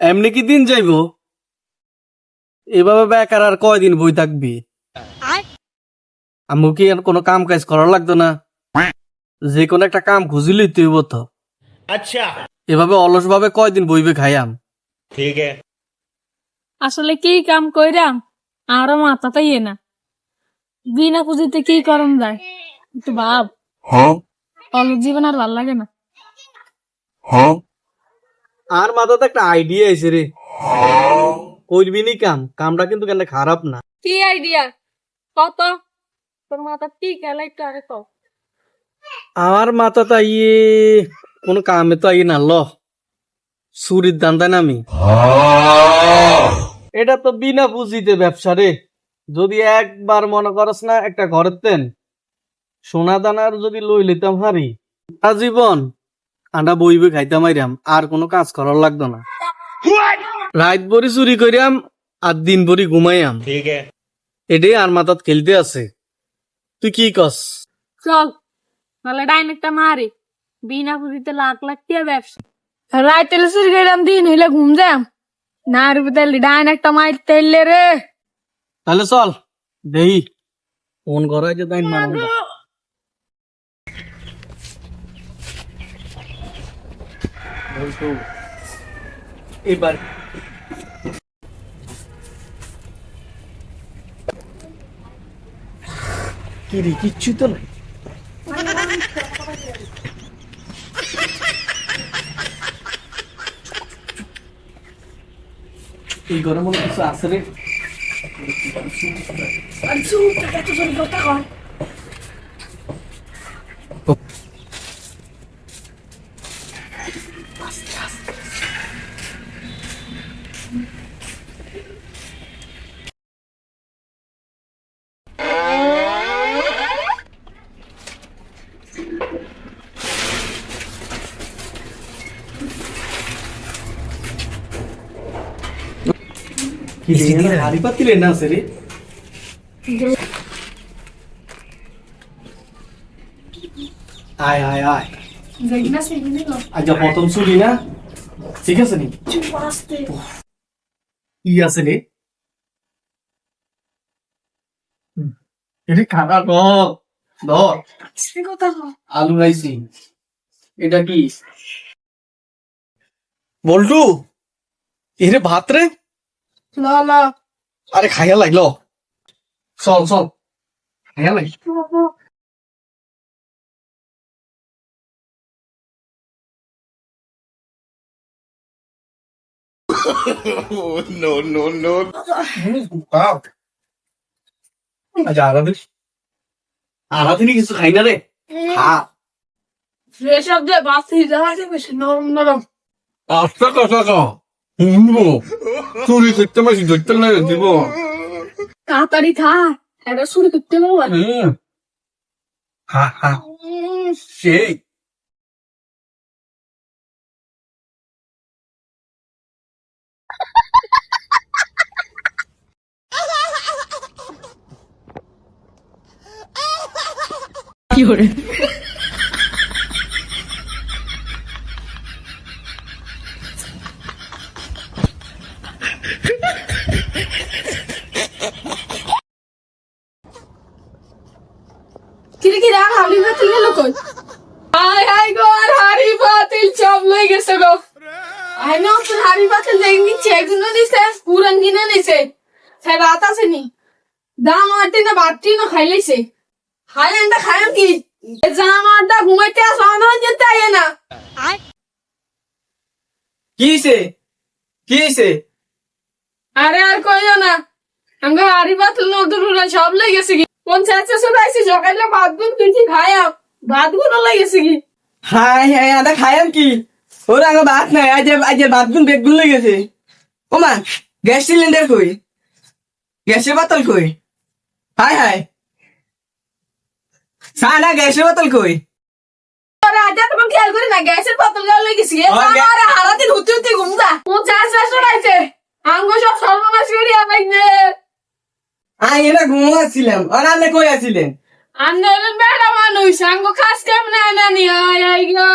এমনি কি দিন যাইব? এভাবে বেকার আর কয়দিন বই থাকবি? আমি কি আর কোনো কাম কাজ করার লাগতো না? যে কোনো একটা কাম খুঁজিলি তুই বত আচ্ছা। এভাবে অলস ভাবে কয়দিন বইবে খাইয়াম? ঠিক আসলে কি কাম কইরাম? আরও মাথাটা ইয়ে না। বিনা খুঁজিতে কি করম যায়? একটু ভাব। হ্যাঁ। অলস জীবন আর ভালো লাগে না। হ্যাঁ। আর মাথাতে একটা আইডিয়া আছে রে। করবি নি কাম? কামটা কিন্তু কেন খারাপ না। কি আইডিয়া কত? তোর মাথা কি খেলাই তো আরে তো আমার মাথাতে আইয়ে কোনো কামে তো আইয়ে না ল। সুরির দান্দায় নামি এটা তো বিনা পুঁজিতে ব্যবসা রে। যদি একবার মনে করস না একটা ঘরের তেন সোনা দানার যদি লই লিতাম হারি। জীবন আন্ডা বইবে খাইতে মাইরাম আর কোনো কাজ করার লাগতো না। রাত ভরি চুরি করিয়াম আর দিন ভরি ঘুমাইয়াম। এটাই আর মাথাত খেলতে আছে। তুই কি কস? চল নাহলে ডাইনেকটা মারি। বিনা পুঁজিতে লাখ লাখ টিয়া ব্যবসা। রাইতে চুরি করিলাম দিন হইলে ঘুম যাম না রুপে তাহলে ডাইনেকটা মারতে রে। তাহলে চল দেই। ফোন করা যে তাই মারবে মানুষ এবার কি রে কিচ্ছু তো নাই। এই হয় কিছু আছে রে? না আছে রে? আয় আয় আয়। আজ প্রথম চুরি না? ঠিক আছে নি? আছে এটা খানা ধর। আলু রাইসি এটা কি? বল্টু এরে ভাত রে? না না। আরে খাইয়া লাগল। চল চল। খাইয়া লাগি no, no, no. Wow. আচ্ছা আরাধুনি কিছু খাই না রে। খা। ফ্রেশ অফ দে বাসি যা আছে বেশি নরম নরম। আস্তে কথা কম ক শুনবো চুরি করতে মাসি ধরতে না দিব তাড়াতাড়ি খা এটা শুরু করতে পারবো না। হুম। হা হা সেই কিরে কিরে আর হাড়ি বাতিল গেল কই? আয় গো আর হাড়ি বাতিল সব লই গেছে গো। আয় না তো হাড়ি বাতিল দেখি নিচ্ছে এগুলো নিছে পুরান কিনে নিছে। সে রাত আছে নি। দাম আটি না বাটি না খাইলেছে হাই এন্ডা খায়াম কি? জাম আড্ডা ঘুমাইতে আস আমার যেতে আয় না। কি হইছে? কি হইছে? আরে আর কইও না। আমরা হাড়ি বাতিল নদুরা সব লই গেছে কি? পঞ্চায়েত শেষে আইছি সকালে ভাত গুন তুই খায়া ভাত গুন লই গেছে কি? হাই হাই আদা খায়াম কি? ওর আগে ভাত নাই আজ আজ ভাত গুন বেগ গুন লেগেছে। ও গ্যাস সিলিন্ডার কই? গ্যাসের বোতল কই? High high. সানা গ্যাসের বোতল কই? আরে তোমার খেয়াল করি না গ্যাসের বোতল গাও আমার হুতি হুতি ঘুমদা আঙ্গ সব সর্বনাশ করি আমাইনে আই এটা ঘুমাচ্ছিলাম আর আপনি কই আছিলেন? আন্দোলন বেড়া মানুষ আঙ্গ খাস কেমন আনানি হয় আই গো।